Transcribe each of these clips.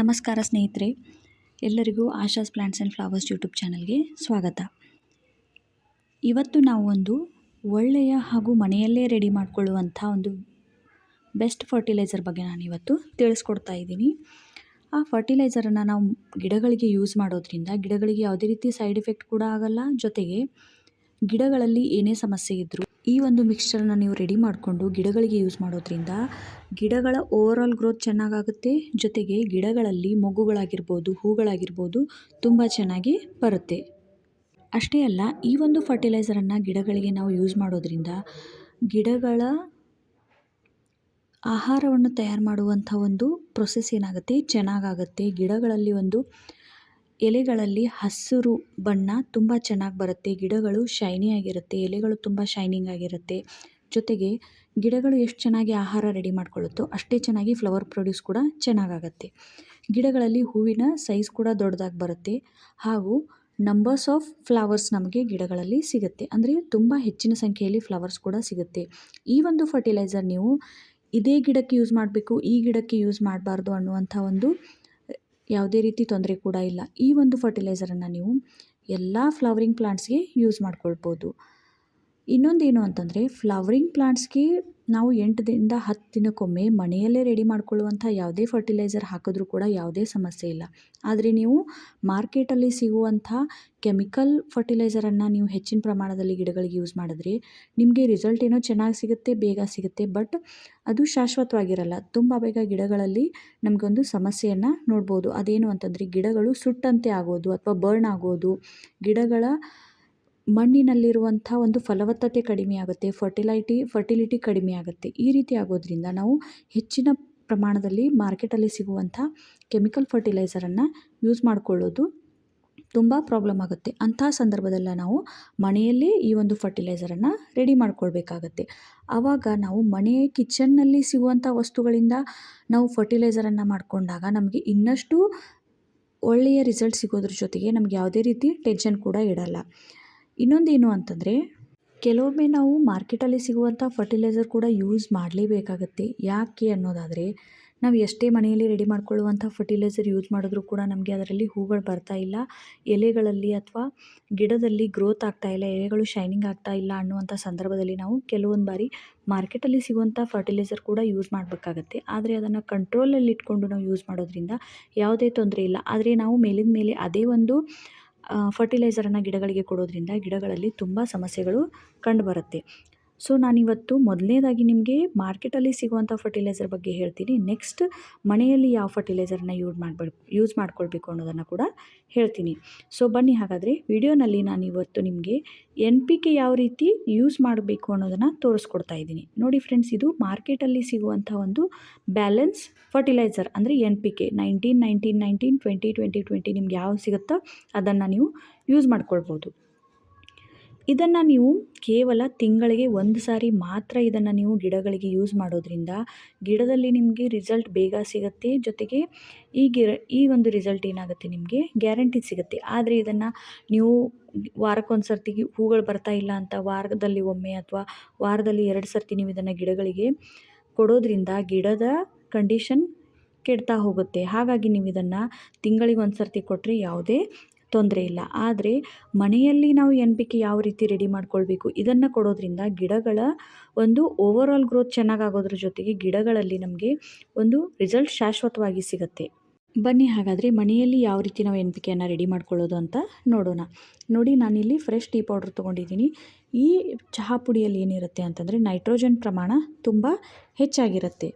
ನಮಸ್ಕಾರ ಸ್ನೇಹಿತರೆ, ಎಲ್ಲರಿಗೂ Asha's plants and flowers YouTube ಚಾನಲ್ಗೆ ಸ್ವಾಗತ. ಇವತ್ತು ನಾವು ಒಂದು ಒಳ್ಳೆಯ ಹಾಗೂ ಮನೆಯಲ್ಲೇ ರೆಡಿ ಮಾಡಿಕೊಳ್ಳುವಂಥ ಒಂದು ಬೆಸ್ಟ್ ಫರ್ಟಿಲೈಸರ್ ಬಗ್ಗೆ ನಾನು ಇವತ್ತು ತಿಳಿಸ್ಕೊಡ್ತಾ ಇದ್ದೀನಿ. ಆ ಫರ್ಟಿಲೈಸರನ್ನು ನಾವು ಗಿಡಗಳಿಗೆ ಯೂಸ್ ಮಾಡೋದ್ರಿಂದ ಗಿಡಗಳಿಗೆ ಯಾವುದೇ ರೀತಿ ಸೈಡ್ ಎಫೆಕ್ಟ್ ಕೂಡ ಆಗಲ್ಲ. ಜೊತೆಗೆ ಗಿಡಗಳಲ್ಲಿ ಏನೇ ಸಮಸ್ಯೆ ಇದ್ದರೂ ಈ ಒಂದು ಮಿಕ್ಸ್ಚರನ್ನು ನೀವು ರೆಡಿ ಮಾಡಿಕೊಂಡು ಗಿಡಗಳಿಗೆ ಯೂಸ್ ಮಾಡೋದ್ರಿಂದ ಗಿಡಗಳ ಓವರಾಲ್ ಗ್ರೋತ್ ಚೆನ್ನಾಗಾಗುತ್ತೆ. ಜೊತೆಗೆ ಗಿಡಗಳಲ್ಲಿ ಮೊಗ್ಗುಗಳಾಗಿರ್ಬೋದು ಹೂಗಳಾಗಿರ್ಬೋದು ತುಂಬ ಚೆನ್ನಾಗಿ ಬರುತ್ತೆ. ಅಷ್ಟೇ ಅಲ್ಲ, ಈ ಒಂದು ಫರ್ಟಿಲೈಸರನ್ನು ಗಿಡಗಳಿಗೆ ನಾವು ಯೂಸ್ ಮಾಡೋದ್ರಿಂದ ಗಿಡಗಳ ಆಹಾರವನ್ನು ತಯಾರು ಮಾಡುವಂಥ ಒಂದು ಪ್ರೊಸೆಸ್ ಏನಾಗುತ್ತೆ? ಚೆನ್ನಾಗಾಗುತ್ತೆ. ಗಿಡಗಳಲ್ಲಿ ಒಂದು ಎಲೆಗಳಲ್ಲಿ ಹಸಿರು ಬಣ್ಣ ತುಂಬ ಚೆನ್ನಾಗಿ ಬರುತ್ತೆ. ಗಿಡಗಳು ಶೈನಿ ಆಗಿರುತ್ತೆ, ಎಲೆಗಳು ತುಂಬ ಶೈನಿಂಗ್ ಆಗಿರುತ್ತೆ. ಜೊತೆಗೆ ಗಿಡಗಳು ಎಷ್ಟು ಚೆನ್ನಾಗಿ ಆಹಾರ ರೆಡಿ ಮಾಡ್ಕೊಳ್ಳುತ್ತೋ ಅಷ್ಟೇ ಚೆನ್ನಾಗಿ ಫ್ಲವರ್ ಪ್ರೊಡ್ಯೂಸ್ ಕೂಡ ಚೆನ್ನಾಗಾಗತ್ತೆ. ಗಿಡಗಳಲ್ಲಿ ಹೂವಿನ ಸೈಜ್ ಕೂಡ ದೊಡ್ಡದಾಗಿ ಬರುತ್ತೆ. ಹಾಗೂ ನಂಬರ್ಸ್ ಆಫ್ ಫ್ಲವರ್ಸ್ ನಮಗೆ ಗಿಡಗಳಲ್ಲಿ ಸಿಗುತ್ತೆ. ಅಂದರೆ ತುಂಬ ಹೆಚ್ಚಿನ ಸಂಖ್ಯೆಯಲ್ಲಿ ಫ್ಲವರ್ಸ್ ಕೂಡ ಸಿಗುತ್ತೆ. ಈ ಒಂದು ಫರ್ಟಿಲೈಸರ್ ನೀವು ಇದೇ ಗಿಡಕ್ಕೆ ಯೂಸ್ ಮಾಡಬೇಕು, ಈ ಗಿಡಕ್ಕೆ ಯೂಸ್ ಮಾಡಬಾರ್ದು ಅನ್ನುವಂಥ ಒಂದು ಯಾವುದೇ ರೀತಿ ತೊಂದರೆ ಕೂಡ ಇಲ್ಲ. ಈ ಒಂದು ಫರ್ಟಿಲೈಸರನ್ನು ನೀವು ಎಲ್ಲ ಫ್ಲವರಿಂಗ್ ಪ್ಲಾಂಟ್ಸ್ಗೆ ಯೂಸ್ ಮಾಡ್ಕೊಳ್ಬೋದು. ಇನ್ನೊಂದೇನು ಅಂತಂದರೆ ಫ್ಲವರಿಂಗ್ ಪ್ಲಾಂಟ್ಸ್ಗೆ ನಾವು ಎಂಟರಿಂದ ಹತ್ತು ದಿನಕ್ಕೊಮ್ಮೆ ಮನೆಯಲ್ಲೇ ರೆಡಿ ಮಾಡಿಕೊಳ್ಳುವಂಥ ಯಾವುದೇ ಫರ್ಟಿಲೈಸರ್ ಹಾಕಿದ್ರೂ ಕೂಡ ಯಾವುದೇ ಸಮಸ್ಯೆ ಇಲ್ಲ. ಆದರೆ ನೀವು ಮಾರ್ಕೆಟಲ್ಲಿ ಸಿಗುವಂಥ ಕೆಮಿಕಲ್ ಫರ್ಟಿಲೈಸರನ್ನು ನೀವು ಹೆಚ್ಚಿನ ಪ್ರಮಾಣದಲ್ಲಿ ಗಿಡಗಳಿಗೆ ಯೂಸ್ ಮಾಡಿದ್ರೆ ನಿಮಗೆ ರಿಸಲ್ಟ್ ಏನೋ ಚೆನ್ನಾಗಿ ಸಿಗುತ್ತೆ, ಬೇಗ ಸಿಗುತ್ತೆ. ಬಟ್ ಅದು ಶಾಶ್ವತವಾಗಿರಲ್ಲ. ತುಂಬ ಬೇಗ ಗಿಡಗಳಲ್ಲಿ ನಮಗೊಂದು ಸಮಸ್ಯೆಯನ್ನು ನೋಡ್ಬೋದು. ಅದೇನು ಅಂತಂದರೆ ಗಿಡಗಳು ಸುಟ್ಟಂತೆ ಆಗೋದು ಅಥವಾ ಬರ್ನ್ ಆಗೋದು, ಗಿಡಗಳ ಮಣ್ಣಿನಲ್ಲಿರುವಂಥ ಒಂದು ಫಲವತ್ತತೆ ಕಡಿಮೆ ಆಗುತ್ತೆ ಫರ್ಟಿಲೈಟಿ ಫರ್ಟಿಲಿಟಿ ಕಡಿಮೆ ಆಗುತ್ತೆ. ಈ ರೀತಿ ಆಗೋದ್ರಿಂದ ನಾವು ಹೆಚ್ಚಿನ ಪ್ರಮಾಣದಲ್ಲಿ ಮಾರ್ಕೆಟಲ್ಲಿ ಸಿಗುವಂಥ ಕೆಮಿಕಲ್ ಫರ್ಟಿಲೈಸರನ್ನು ಯೂಸ್ ಮಾಡಿಕೊಳ್ಳೋದು ತುಂಬ ಪ್ರಾಬ್ಲಮ್ ಆಗುತ್ತೆ. ಅಂಥ ಸಂದರ್ಭದಲ್ಲ ನಾವು ಮನೆಯಲ್ಲೇ ಈ ಒಂದು ಫರ್ಟಿಲೈಸರನ್ನು ರೆಡಿ ಮಾಡ್ಕೊಳ್ಬೇಕಾಗತ್ತೆ. ಆವಾಗ ನಾವು ಮನೆ ಕಿಚನ್ನಲ್ಲಿ ಸಿಗುವಂಥ ವಸ್ತುಗಳಿಂದ ನಾವು ಫರ್ಟಿಲೈಸರನ್ನು ಮಾಡಿಕೊಂಡಾಗ ನಮಗೆ ಇನ್ನಷ್ಟು ಒಳ್ಳೆಯ ರಿಸಲ್ಟ್ ಸಿಗೋದ್ರ ಜೊತೆಗೆ ನಮ್ಗೆ ಯಾವುದೇ ರೀತಿ ಟೆನ್ಷನ್ ಕೂಡ ಇಡಲ್ಲ. ಇನ್ನೊಂದೇನು ಅಂತಂದರೆ, ಕೆಲವೊಮ್ಮೆ ನಾವು ಮಾರ್ಕೆಟಲ್ಲಿ ಸಿಗುವಂಥ ಫರ್ಟಿಲೈಸರ್ ಕೂಡ ಯೂಸ್ ಮಾಡಲೇಬೇಕಾಗತ್ತೆ. ಯಾಕೆ ಅನ್ನೋದಾದರೆ, ನಾವು ಎಷ್ಟೇ ಮನೆಯಲ್ಲಿ ರೆಡಿ ಮಾಡ್ಕೊಳ್ಳುವಂಥ ಫರ್ಟಿಲೈಸರ್ ಯೂಸ್ ಮಾಡಿದ್ರೂ ಕೂಡ ನಮಗೆ ಅದರಲ್ಲಿ ಹೂಗಳು ಬರ್ತಾ ಇಲ್ಲ. ಎಲೆಗಳಲ್ಲಿ ಅಥವಾ ಗಿಡದಲ್ಲಿ ಗ್ರೋತ್ ಆಗ್ತಾ ಇಲ್ಲ, ಎಲೆಗಳು ಶೈನಿಂಗ್ ಆಗ್ತಾ ಇಲ್ಲ ಅನ್ನುವಂಥ ಸಂದರ್ಭದಲ್ಲಿ ನಾವು ಕೆಲವೊಂದು ಬಾರಿ ಮಾರ್ಕೆಟಲ್ಲಿ ಸಿಗುವಂಥ ಫರ್ಟಿಲೈಸರ್ ಕೂಡ ಯೂಸ್ ಮಾಡಬೇಕಾಗತ್ತೆ. ಆದರೆ ಅದನ್ನು ಕಂಟ್ರೋಲಲ್ಲಿ ಇಟ್ಕೊಂಡು ನಾವು ಯೂಸ್ ಮಾಡೋದ್ರಿಂದ ಯಾವುದೇ ತೊಂದರೆ ಇಲ್ಲ. ಆದರೆ ನಾವು ಮೇಲಿನ ಮೇಲೆ ಅದೇ ಒಂದು ಫರ್ಟಿಲೈಸರನ್ನು ಗಿಡಗಳಿಗೆ ಕೊಡೋದರಿಂದ ಗಿಡಗಳಲ್ಲಿ ತುಂಬ ಸಮಸ್ಯೆಗಳು ಕಂಡುಬರುತ್ತೆ ಸೊ ನಾನಿವತ್ತು ಮೊದಲನೇದಾಗಿ ನಿಮಗೆ ಮಾರ್ಕೆಟಲ್ಲಿ ಸಿಗುವಂಥ ಫರ್ಟಿಲೈಸರ್ ಬಗ್ಗೆ ಹೇಳ್ತೀನಿ. ನೆಕ್ಸ್ಟ್ ಮನೆಯಲ್ಲಿ ಯಾವ ಫರ್ಟಿಲೈಸರ್ನ ಯೂಸ್ ಮಾಡ್ಬೇಕು ಯೂಸ್ ಮಾಡ್ಕೊಳ್ಬೇಕು ಅನ್ನೋದನ್ನು ಕೂಡ ಹೇಳ್ತೀನಿ. ಸೊ ಬನ್ನಿ ಹಾಗಾದರೆ ವಿಡಿಯೋನಲ್ಲಿ ನಾನು ಇವತ್ತು ನಿಮಗೆ ಎನ್ ಪಿ ಕೆ ಯಾವ ರೀತಿ ಯೂಸ್ ಮಾಡಬೇಕು ಅನ್ನೋದನ್ನು ತೋರಿಸ್ಕೊಡ್ತಾ ಇದ್ದೀನಿ. ನೋಡಿ ಫ್ರೆಂಡ್ಸ್ ಇದು ಮಾರ್ಕೆಟಲ್ಲಿ ಸಿಗುವಂಥ ಒಂದು ಬ್ಯಾಲೆನ್ಸ್ ಫರ್ಟಿಲೈಸರ್ ಅಂದರೆ N P K. Nineteen nineteen nineteen twenty twenty twenty ನಿಮ್ಗೆ ಯಾವ ಸಿಗುತ್ತೋ ಅದನ್ನು ನೀವು ಯೂಸ್ ಮಾಡ್ಕೊಳ್ಬೋದು. ಇದನ್ನು ನೀವು ಕೇವಲ ತಿಂಗಳಿಗೆ ಒಂದು ಸಾರಿ ಮಾತ್ರ ಇದನ್ನು ನೀವು ಗಿಡಗಳಿಗೆ ಯೂಸ್ ಮಾಡೋದ್ರಿಂದ ಗಿಡದಲ್ಲಿ ನಿಮಗೆ ರಿಸಲ್ಟ್ ಬೇಗ ಸಿಗುತ್ತೆ. ಜೊತೆಗೆ ಈ ಗಿರ ಈ ಒಂದು ರಿಸಲ್ಟ್ ಏನಾಗುತ್ತೆ ನಿಮಗೆ? ಗ್ಯಾರಂಟಿ ಸಿಗುತ್ತೆ. ಆದರೆ ಇದನ್ನು ನೀವು ವಾರಕ್ಕೊಂದು ಸರ್ತಿ ಹೂಗಳು ಬರ್ತಾ ಇಲ್ಲ ಅಂತ ವಾರದಲ್ಲಿ ಒಮ್ಮೆ ಅಥವಾ ವಾರದಲ್ಲಿ ಎರಡು ಸರ್ತಿ ನೀವು ಇದನ್ನು ಗಿಡಗಳಿಗೆ ಕೊಡೋದ್ರಿಂದ ಗಿಡದ ಕಂಡೀಷನ್ ಕೆಡ್ತಾ ಹೋಗುತ್ತೆ. ಹಾಗಾಗಿ ನೀವು ಇದನ್ನು ತಿಂಗಳಿಗೆ ಒಂದು ಸರ್ತಿ ಕೊಟ್ಟರೆ ಯಾವುದೇ ತೊಂದರೆ ಇಲ್ಲ. ಆದರೆ ಮನೆಯಲ್ಲಿ ನಾವು ಎನ್ ಪಿ ಯಾವ ರೀತಿ ರೆಡಿ ಮಾಡ್ಕೊಳ್ಬೇಕು? ಇದನ್ನು ಕೊಡೋದ್ರಿಂದ ಗಿಡಗಳ ಒಂದು ಓವರ್ ಆಲ್ ಗ್ರೋತ್ ಚೆನ್ನಾಗಾಗೋದ್ರ ಜೊತೆಗೆ ಗಿಡಗಳಲ್ಲಿ ನಮಗೆ ಒಂದು ರಿಸಲ್ಟ್ ಶಾಶ್ವತವಾಗಿ ಸಿಗುತ್ತೆ. ಬನ್ನಿ ಹಾಗಾದರೆ ಮನೆಯಲ್ಲಿ ಯಾವ ರೀತಿ ನಾವು ಎನ್ ಪಿ ರೆಡಿ ಮಾಡ್ಕೊಳ್ಳೋದು ಅಂತ ನೋಡೋಣ. ನೋಡಿ ನಾನಿಲ್ಲಿ ಫ್ರೆಶ್ ಟೀ ಪೌಡ್ರ್ ತೊಗೊಂಡಿದ್ದೀನಿ. ಈ ಚಹಾ ಪುಡಿಯಲ್ಲಿ ಏನಿರುತ್ತೆ ಅಂತಂದರೆ ನೈಟ್ರೋಜನ್ ಪ್ರಮಾಣ ತುಂಬ ಹೆಚ್ಚಾಗಿರುತ್ತೆ.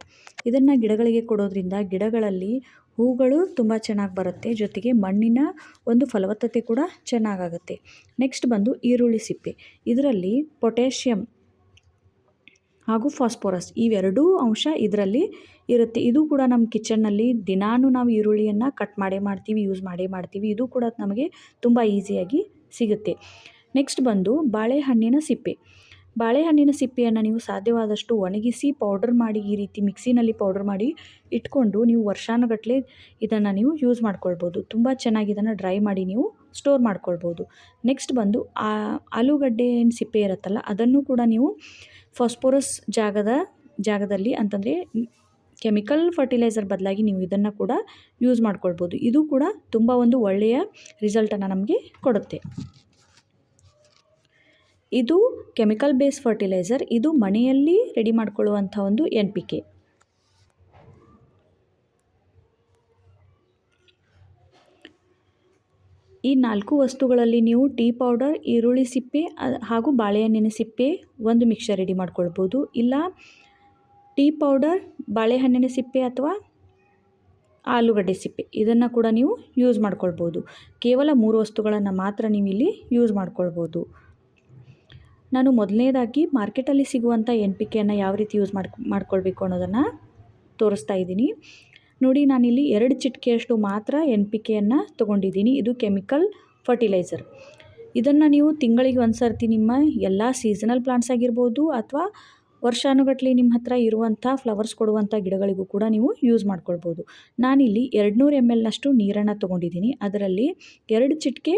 ಇದನ್ನು ಗಿಡಗಳಿಗೆ ಕೊಡೋದ್ರಿಂದ ಗಿಡಗಳಲ್ಲಿ ಹೂಗಳು ತುಂಬ ಚೆನ್ನಾಗಿ ಬರುತ್ತೆ. ಜೊತೆಗೆ ಮಣ್ಣಿನ ಒಂದು ಫಲವತ್ತತೆ ಕೂಡ ಚೆನ್ನಾಗಾಗುತ್ತೆ. ನೆಕ್ಸ್ಟ್ ಬಂದು ಈರುಳ್ಳಿ ಸಿಪ್ಪೆ. ಇದರಲ್ಲಿ ಪೊಟ್ಯಾಷಿಯಮ್ ಹಾಗೂ ಫಾಸ್ಫೋರಸ್ ಇವೆರಡೂ ಅಂಶ ಇದರಲ್ಲಿ ಇರುತ್ತೆ. ಇದು ಕೂಡ ನಮ್ಮ ಕಿಚನ್ನಲ್ಲಿ ದಿನಾನು ನಾವು ಈರುಳ್ಳಿಯನ್ನು ಕಟ್ ಮಾಡೇ ಮಾಡ್ತೀವಿ, ಯೂಸ್ ಮಾಡೇ ಮಾಡ್ತೀವಿ. ಇದು ಕೂಡ ನಮಗೆ ತುಂಬ ಈಸಿಯಾಗಿ ಸಿಗುತ್ತೆ. ನೆಕ್ಸ್ಟ್ ಬಂದು ಬಾಳೆಹಣ್ಣಿನ ಸಿಪ್ಪೆ. ಬಾಳೆಹಣ್ಣಿನ ಸಿಪ್ಪೆಯನ್ನು ನೀವು ಸಾಧ್ಯವಾದಷ್ಟು ಒಣಗಿಸಿ ಪೌಡರ್ ಮಾಡಿ ಈ ರೀತಿ ಮಿಕ್ಸಿನಲ್ಲಿ ಪೌಡರ್ ಮಾಡಿ ಇಟ್ಕೊಂಡು ನೀವು ವರ್ಷಾನುಗಟ್ಟಲೆ ಇದನ್ನು ನೀವು ಯೂಸ್ ಮಾಡ್ಕೊಳ್ಬೋದು. ತುಂಬ ಚೆನ್ನಾಗಿ ಇದನ್ನು ಡ್ರೈ ಮಾಡಿ ನೀವು ಸ್ಟೋರ್ ಮಾಡ್ಕೊಳ್ಬೋದು. ನೆಕ್ಸ್ಟ್ ಬಂದು ಆಲೂಗಡ್ಡೆ ಏನು ಸಿಪ್ಪೆ ಇರುತ್ತಲ್ಲ, ಅದನ್ನು ಕೂಡ ನೀವು ಫಾಸ್ಫೋರಸ್ ಜಾಗದ, ಜಾಗದಲ್ಲಿ ಅಂತಂದರೆ ಕೆಮಿಕಲ್ ಫರ್ಟಿಲೈಸರ್ ಬದಲಾಗಿ ನೀವು ಇದನ್ನು ಕೂಡ ಯೂಸ್ ಮಾಡ್ಕೊಳ್ಬೋದು. ಇದು ಕೂಡ ತುಂಬ ಒಂದು ಒಳ್ಳೆಯ ರಿಸಲ್ಟನ್ನು ನಮಗೆ ಕೊಡುತ್ತೆ. ಇದು ಕೆಮಿಕಲ್ ಬೇಸ್ ಫರ್ಟಿಲೈಸರ್, ಇದು ಮನೆಯಲ್ಲಿ ರೆಡಿ ಮಾಡಿಕೊಳ್ಳುವಂಥ ಒಂದು ಎನ್ ಪಿ ಕೆ ಈ ನಾಲ್ಕು ವಸ್ತುಗಳಲ್ಲಿ ನೀವು ಟೀ ಪೌಡರ್, ಈರುಳ್ಳಿ ಸಿಪ್ಪೆ ಹಾಗೂ ಬಾಳೆಹಣ್ಣಿನ ಸಿಪ್ಪೆ ಒಂದು ಮಿಕ್ಸರ್ ರೆಡಿ ಮಾಡ್ಕೊಳ್ಬೋದು. ಇಲ್ಲ, ಟೀ ಪೌಡರ್, ಬಾಳೆಹಣ್ಣಿನ ಸಿಪ್ಪೆ ಅಥವಾ ಆಲೂಗಡ್ಡೆ ಸಿಪ್ಪೆ, ಇದನ್ನು ಕೂಡ ನೀವು ಯೂಸ್ ಮಾಡ್ಕೊಳ್ಬೋದು. ಕೇವಲ ಮೂರು ವಸ್ತುಗಳನ್ನು ಮಾತ್ರ ನೀವು ಇಲ್ಲಿ ಯೂಸ್ ಮಾಡ್ಕೊಳ್ಬೋದು. ನಾನು ಮೊದಲನೇದಾಗಿ ಮಾರ್ಕೆಟಲ್ಲಿ ಸಿಗುವಂಥ ಎನ್ ಪಿ ಕೆಯನ್ನು ಯಾವ ರೀತಿ ಯೂಸ್ ಮಾಡ್ಕೊ, ಮಾಡ್ಕೊಳ್ಬೇಕು ಅನ್ನೋದನ್ನು ತೋರಿಸ್ತಾ ಇದ್ದೀನಿ. ನೋಡಿ, ನಾನಿಲ್ಲಿ ಎರಡು ಚಿಟಿಕೆಯಷ್ಟು ಮಾತ್ರ ಎನ್ ಪಿ ಕೆಯನ್ನು ತೊಗೊಂಡಿದ್ದೀನಿ. ಇದು ಕೆಮಿಕಲ್ ಫರ್ಟಿಲೈಸರ್. ಇದನ್ನು ನೀವು ತಿಂಗಳಿಗೆ ಒಂದು ಸರ್ತಿ ನಿಮ್ಮ ಎಲ್ಲ ಸೀಸನಲ್ ಪ್ಲಾಂಟ್ಸ್ ಆಗಿರ್ಬೋದು ಅಥವಾ ವರ್ಷಾನುಗಟ್ಟಲೆ ನಿಮ್ಮ ಹತ್ರ ಇರುವಂಥ ಫ್ಲವರ್ಸ್ ಕೊಡುವಂಥ ಗಿಡಗಳಿಗೂ ಕೂಡ ನೀವು ಯೂಸ್ ಮಾಡ್ಕೊಳ್ಬೋದು. ನಾನಿಲ್ಲಿ ಎರಡುನೂರು ಎಂ ಎಲ್ನಷ್ಟು ನೀರನ್ನು ತೊಗೊಂಡಿದ್ದೀನಿ. ಅದರಲ್ಲಿ ಎರಡು ಚಿಟಿಕೆ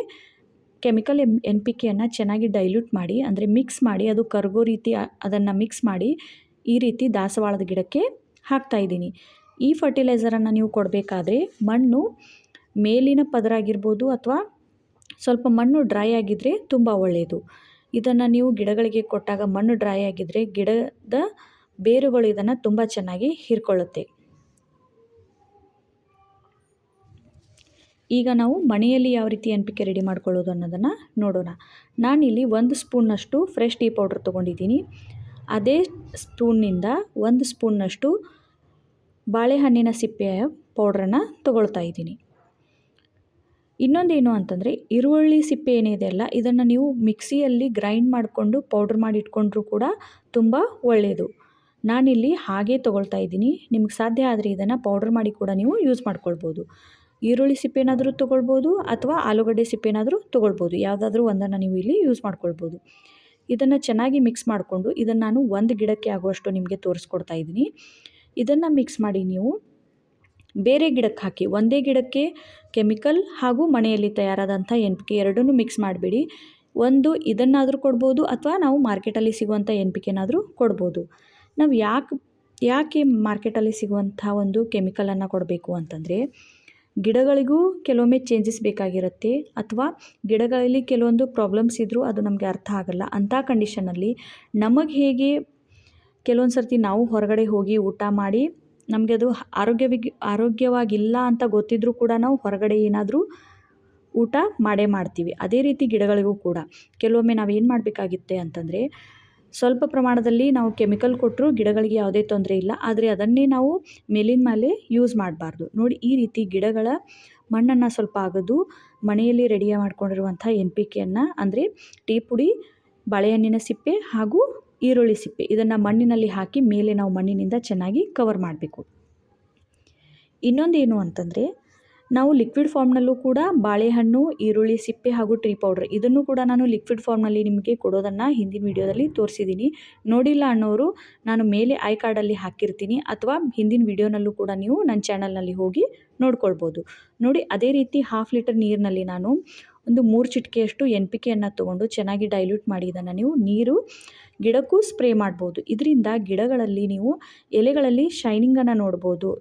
ಕೆಮಿಕಲ್ ಎಂ ಎನ್ ಪಿ ಕೆಯನ್ನು ಚೆನ್ನಾಗಿ ಡೈಲ್ಯೂಟ್ ಮಾಡಿ, ಅಂದರೆ ಮಿಕ್ಸ್ ಮಾಡಿ, ಅದು ಕರಗೋ ರೀತಿ ಅದನ್ನು ಮಿಕ್ಸ್ ಮಾಡಿ ಈ ರೀತಿ ದಾಸವಾಳದ ಗಿಡಕ್ಕೆ ಹಾಕ್ತಾ ಇದ್ದೀನಿ. ಈ ಫರ್ಟಿಲೈಸರನ್ನು ನೀವು ಕೊಡಬೇಕಾದ್ರೆ ಮಣ್ಣು ಮೇಲಿನ ಪದರ ಆಗಿರ್ಬೋದು ಅಥವಾ ಸ್ವಲ್ಪ ಮಣ್ಣು ಡ್ರೈ ಆಗಿದ್ದರೆ ತುಂಬ ಒಳ್ಳೆಯದು ಇದನ್ನು ನೀವು ಗಿಡಗಳಿಗೆ ಕೊಟ್ಟಾಗ ಮಣ್ಣು ಡ್ರೈ ಆಗಿದ್ದರೆ ಗಿಡದ ಬೇರುಗಳು ಇದನ್ನು ತುಂಬ ಚೆನ್ನಾಗಿ ಹೀರ್ಕೊಳ್ಳುತ್ತೆ. ಈಗ ನಾವು ಮನೆಯಲ್ಲಿ ಯಾವ ರೀತಿ ಎನ್ ಪಿ ಕೆ ರೆಡಿ ಮಾಡ್ಕೊಳ್ಳೋದು ಅನ್ನೋದನ್ನು ನೋಡೋಣ. ನಾನಿಲ್ಲಿ ಒಂದು ಸ್ಪೂನ್ನಷ್ಟು ಫ್ರೆಶ್ ಟೀ ಪೌಡ್ರ್ ತೊಗೊಂಡಿದ್ದೀನಿ. ಅದೇ ಸ್ಪೂನ್ನಿಂದ ಒಂದು ಸ್ಪೂನ್ನಷ್ಟು ಬಾಳೆಹಣ್ಣಿನ ಸಿಪ್ಪೆಯ ಪೌಡ್ರನ್ನು ತೊಗೊಳ್ತಾ ಇದ್ದೀನಿ. ಇನ್ನೊಂದೇನು ಅಂತಂದರೆ ಈರುಳ್ಳಿ ಸಿಪ್ಪೆ ಏನಿದೆ ಅಲ್ಲ, ಇದನ್ನು ನೀವು ಮಿಕ್ಸಿಯಲ್ಲಿ ಗ್ರೈಂಡ್ ಮಾಡಿಕೊಂಡು ಪೌಡ್ರ್ ಮಾಡಿ ಇಟ್ಕೊಂಡ್ರೂ ಕೂಡ ತುಂಬ ಒಳ್ಳೆಯದು ನಾನಿಲ್ಲಿ ಹಾಗೆ ತೊಗೊಳ್ತಾ ಇದ್ದೀನಿ. ನಿಮ್ಗೆ ಸಾಧ್ಯ ಆದರೆ ಇದನ್ನು ಪೌಡ್ರ್ ಮಾಡಿ ಕೂಡ ನೀವು ಯೂಸ್ ಮಾಡ್ಕೊಳ್ಬೋದು. ಈರುಳ್ಳಿ ಸಿಪ್ಪೆನಾದರೂ ತೊಗೊಳ್ಬೋದು ಅಥವಾ ಆಲೂಗಡ್ಡೆ ಸಿಪ್ಪೆನಾದರೂ ತೊಗೊಳ್ಬೋದು. ಯಾವುದಾದ್ರೂ ಒಂದನ್ನು ನೀವು ಇಲ್ಲಿ ಯೂಸ್ ಮಾಡ್ಕೊಳ್ಬೋದು. ಇದನ್ನು ಚೆನ್ನಾಗಿ ಮಿಕ್ಸ್ ಮಾಡಿಕೊಂಡು ಇದನ್ನು ನಾನು ಒಂದು ಗಿಡಕ್ಕೆ ಆಗುವಷ್ಟು ನಿಮಗೆ ತೋರಿಸ್ಕೊಡ್ತಾ ಇದ್ದೀನಿ. ಇದನ್ನು ಮಿಕ್ಸ್ ಮಾಡಿ ನೀವು ಬೇರೆ ಗಿಡಕ್ಕೆ ಹಾಕಿ, ಒಂದೇ ಗಿಡಕ್ಕೆ ಕೆಮಿಕಲ್ ಹಾಗೂ ಮನೆಯಲ್ಲಿ ತಯಾರಾದಂಥ ಎನ್ ಪಿ ಕೆ ಎರಡನ್ನೂ ಮಿಕ್ಸ್ ಮಾಡಬೇಡಿ. ಒಂದು ಇದನ್ನಾದರೂ ಕೊಡ್ಬೋದು ಅಥವಾ ನಾವು ಮಾರ್ಕೆಟಲ್ಲಿ ಸಿಗುವಂಥ ಎನ್ ಪಿ ಕೆನಾದರೂ ಕೊಡ್ಬೋದು. ನಾವು ಯಾಕೆ ಯಾಕೆ ಮಾರ್ಕೆಟಲ್ಲಿ ಸಿಗುವಂಥ ಒಂದು ಕೆಮಿಕಲನ್ನು ಕೊಡಬೇಕು ಅಂತಂದರೆ ಗಿಡಗಳಿಗೂ ಕೆಲವೊಮ್ಮೆ ಚೇಂಜಸ್ ಬೇಕಾಗಿರುತ್ತೆ ಅಥವಾ ಗಿಡಗಳಲ್ಲಿ ಕೆಲವೊಂದು ಪ್ರಾಬ್ಲಮ್ಸ್ ಇದ್ದರೂ ಅದು ನಮಗೆ ಅರ್ಥ ಆಗಲ್ಲ. ಅಂಥ ಕಂಡೀಷನಲ್ಲಿ ನಮಗೆ ಹೇಗೆ ಕೆಲವೊಂದು ಸರ್ತಿ ನಾವು ಹೊರಗಡೆ ಹೋಗಿ ಊಟ ಮಾಡಿ ನಮಗೆ ಅದು ಆರೋಗ್ಯವಾಗಿ, ಆರೋಗ್ಯವಾಗಿಲ್ಲ ಅಂತ ಗೊತ್ತಿದ್ರೂ ಕೂಡ ನಾವು ಹೊರಗಡೆ ಏನಾದರೂ ಊಟ ಮಾಡೇ ಮಾಡ್ತೀವಿ. ಅದೇ ರೀತಿ ಗಿಡಗಳಿಗೂ ಕೂಡ. ಕೆಲವೊಮ್ಮೆ ನಾವು ಏನು ಮಾಡಬೇಕಾಗಿತ್ತೆ ಅಂತಂದರೆ ಸ್ವಲ್ಪ ಪ್ರಮಾಣದಲ್ಲಿ ನಾವು ಕೆಮಿಕಲ್ ಕೊಟ್ಟರು ಗಿಡಗಳಿಗೆ ಯಾವುದೇ ತೊಂದರೆ ಇಲ್ಲ. ಆದರೆ ಅದನ್ನೇ ನಾವು ಮೇಲಿನ ಮೇಲೆ ಯೂಸ್ ಮಾಡಬಾರ್ದು. ನೋಡಿ, ಈ ರೀತಿ ಗಿಡಗಳ ಮಣ್ಣನ್ನು ಸ್ವಲ್ಪ ಅಗದು ಮನೆಯಲ್ಲಿ ರೆಡಿ ಮಾಡಿಕೊಂಡಿರುವಂಥ ಎನ್ ಪಿ ಕೆಯನ್ನು ಅಂದರೆ ಟೀ ಪುಡಿ ಬಾಳೆಹಣ್ಣಿನ ಸಿಪ್ಪೆ ಹಾಗೂ ಈರುಳ್ಳಿ ಸಿಪ್ಪೆ, ಇದನ್ನು ಮಣ್ಣಿನಲ್ಲಿ ಹಾಕಿ ಮೇಲೆ ನಾವು ಮಣ್ಣಿನಿಂದ ಚೆನ್ನಾಗಿ ಕವರ್ ಮಾಡಬೇಕು. ಇನ್ನೊಂದೇನು ಅಂತಂದರೆ ನಾವು ಲಿಕ್ವಿಡ್ ಫಾರ್ಮ್ನಲ್ಲೂ ಕೂಡ ಬಾಳೆಹಣ್ಣು, ಈರುಳ್ಳಿ, ಸಿಪ್ಪೆ ಹಾಗೂ ಟ್ರೀ ಪೌಡ್ರ್ ಇದನ್ನು ಕೂಡ ನಾನು ಲಿಕ್ವಿಡ್ ಫಾರ್ಮ್ನಲ್ಲಿ ನಿಮಗೆ ಕೊಡೋದನ್ನು ಹಿಂದಿನ ವೀಡಿಯೋದಲ್ಲಿ ತೋರಿಸಿದ್ದೀನಿ ನೋಡಿಲ್ಲ ಅನ್ನೋರು ನಾನು ಮೇಲೆ ಐ ಕಾರ್ಡಲ್ಲಿ ಹಾಕಿರ್ತೀನಿ ಅಥವಾ ಹಿಂದಿನ ವೀಡಿಯೋನಲ್ಲೂ ಕೂಡ ನೀವು ನನ್ನ ಚಾನಲ್ನಲ್ಲಿ ಹೋಗಿ ನೋಡ್ಕೊಳ್ಬೋದು. ನೋಡಿ, ಅದೇ ರೀತಿ ಹಾಫ್ ಲೀಟರ್ ನೀರಿನಲ್ಲಿ ನಾನು ಒಂದು ಮೂರು ಚಿಟಿಕೆಯಷ್ಟು ಎನ್ ಪಿ ಕೆಯನ್ನು ತೊಗೊಂಡು ಚೆನ್ನಾಗಿ ಡೈಲ್ಯೂಟ್ ಮಾಡಿ ಇದನ್ನು ನೀವು ನೀರು, ಗಿಡಕ್ಕೂ ಸ್ಪ್ರೇ ಮಾಡ್ಬೋದು. ಇದರಿಂದ ಗಿಡಗಳಲ್ಲಿ ನೀವು ಎಲೆಗಳಲ್ಲಿ ಶೈನಿಂಗನ್ನು ನೋಡ್ಬೋದು.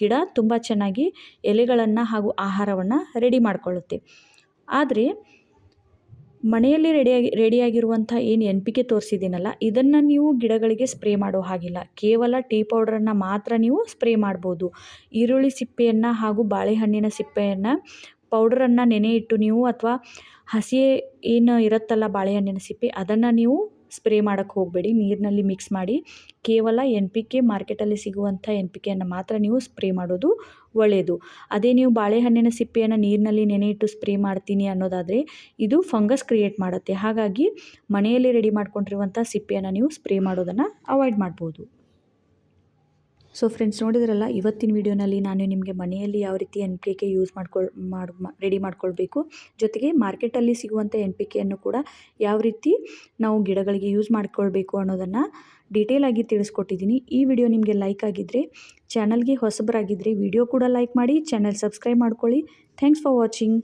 ಗಿಡ ತುಂಬ ಚೆನ್ನಾಗಿ ಎಲೆಗಳನ್ನು ಹಾಗೂ ಆಹಾರವನ್ನು ರೆಡಿ ಮಾಡಿಕೊಳ್ಳುತ್ತೆ. ಆದರೆ ಮನೆಯಲ್ಲಿ ರೆಡಿಯಾಗಿ ರೆಡಿಯಾಗಿರುವಂಥ ಏನು ಎನ್ ಪಿ ಕೆ ತೋರಿಸಿದ್ದೀನಲ್ಲ, ಇದನ್ನು ನೀವು ಗಿಡಗಳಿಗೆ ಸ್ಪ್ರೇ ಮಾಡೋ ಹಾಗಿಲ್ಲ. ಕೇವಲ ಟೀ ಪೌಡ್ರನ್ನು ಮಾತ್ರ ನೀವು ಸ್ಪ್ರೇ ಮಾಡ್ಬೋದು. ಈರುಳ್ಳಿ ಸಿಪ್ಪೆಯನ್ನು ಹಾಗೂ ಬಾಳೆಹಣ್ಣಿನ ಸಿಪ್ಪೆಯನ್ನು, ಪೌಡ್ರನ್ನು ನೆನೆ ಇಟ್ಟು ನೀವು ಅಥವಾ ಹಸಿ ಏನು ಇರುತ್ತಲ್ಲ ಬಾಳೆಹಣ್ಣಿನ ಸಿಪ್ಪೆ, ಅದನ್ನು ನೀವು ಸ್ಪ್ರೇ ಮಾಡೋಕ್ಕೆ ಹೋಗಬೇಡಿ, ನೀರಿನಲ್ಲಿ ಮಿಕ್ಸ್ ಮಾಡಿ. ಕೇವಲ ಎನ್ ಪಿ ಕೆ ಮಾರ್ಕೆಟಲ್ಲಿ ಸಿಗುವಂಥ ಎನ್ ಪಿ ಕೆಯನ್ನು ಮಾತ್ರ ನೀವು ಸ್ಪ್ರೇ ಮಾಡೋದು ಒಳ್ಳೆಯದು ಅದೇ ನೀವು ಬಾಳೆಹಣ್ಣಿನ ಸಿಪ್ಪೆಯನ್ನು ನೀರಿನಲ್ಲಿ ನೆನೆ ಇಟ್ಟು ಸ್ಪ್ರೇ ಮಾಡ್ತೀನಿ ಅನ್ನೋದಾದರೆ ಇದು ಫಂಗಸ್ ಕ್ರಿಯೇಟ್ ಮಾಡುತ್ತೆ. ಹಾಗಾಗಿ ಮನೆಯಲ್ಲಿ ರೆಡಿ ಮಾಡ್ಕೊಂಡಿರುವಂಥ ಸಿಪ್ಪೆಯನ್ನು ನೀವು ಸ್ಪ್ರೇ ಮಾಡೋದನ್ನು ಅವಾಯ್ಡ್ ಮಾಡ್ಬೋದು. ಸೊ ಫ್ರೆಂಡ್ಸ್ ನೋಡಿದ್ರಲ್ಲ, ಇವತ್ತಿನ ವಿಡಿಯೋನಲ್ಲಿ ನಾನು ನಿಮಗೆ ಮನೆಯಲ್ಲಿ ಯಾವ ರೀತಿ ಎನ್ ಪಿ ಕೆ ಯೂಸ್ ಮಾಡ್ಕೊಳ್, ಮಾಡಿ ರೆಡಿ ಮಾಡ್ಕೊಳ್ಬೇಕು, ಜೊತೆಗೆ ಮಾರ್ಕೆಟಲ್ಲಿ ಸಿಗುವಂಥ ಎನ್ ಪಿ ಕೆಯನ್ನು ಕೂಡ ಯಾವ ರೀತಿ ನಾವು ಗಿಡಗಳಿಗೆ ಯೂಸ್ ಮಾಡ್ಕೊಳ್ಬೇಕು ಅನ್ನೋದನ್ನು ಡೀಟೇಲಾಗಿ ತಿಳಿಸ್ಕೊಟ್ಟಿದ್ದೀನಿ. ಈ ವಿಡಿಯೋ ನಿಮಗೆ ಲೈಕ್ ಆಗಿದ್ದರೆ ಚಾನಲ್ಗೆ ಹೊಸಬರಾಗಿದ್ದರೆ ವಿಡಿಯೋ ಕೂಡ ಲೈಕ್ ಮಾಡಿ ಚಾನಲ್ ಸಬ್ಸ್ಕ್ರೈಬ್ ಮಾಡ್ಕೊಳ್ಳಿ. Thanks for watching